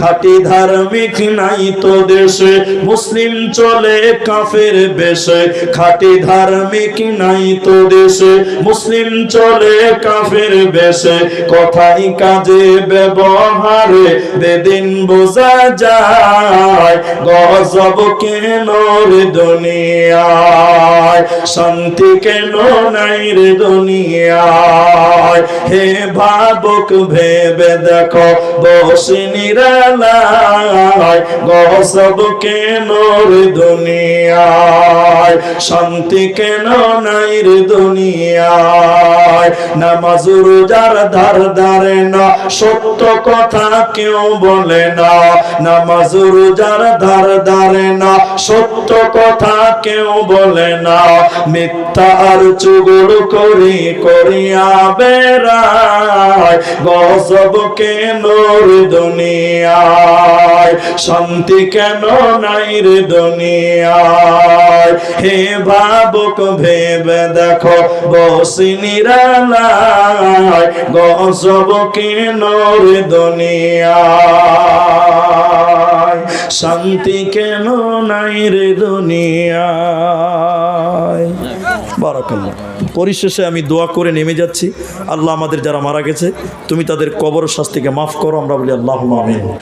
খাটি ধার্মিক নাই তো দেশে, মুসলিম চলে কাফের বেশে, খাটি ধার্মিক নাই তো দেশে, মুসলিম চলে কাফের বেশে, কথাই কাজে ব্যবহারে বেদিন বোঝা যায়, গজব কেন রে দুনিয়ায়, শান্তি কেন নাই রে দুনিয়ায়, হে ভাবুক ভেবে দেখো, বসে নিরালায় গজব কেন দুনিয়ায়? শান্তি কেন নাই রে দুনিয়ায়? নামাজ রোজার ধার ধারে না, সত্য কথা কেউ বলে না। নামাজ রোজার ধার ধারে না, সত্য কথা কেউ বলে না। মিথ্যা আর চুগুল করি করিয়া বেড়ায়। গজব কেন দুনিয়ায়? শান্তি কেন নাই রে দুনিয়ায়? হে ভাবুক, ভেবে দেখো বসি নিরালায় গজব কেন রে দুনিয়ায়? শান্তি কেন নাই রে দুনিয়ায়? বারাকাল্লাহ। পরিশেষে আমি দোয়া করে নেমে যাচ্ছি। আল্লাহ আমাদের যারা মারা গেছে, তুমি তাদের কবর শাস্তিকে মাফ করো, আমরা বলি আল্লাহ আমিন।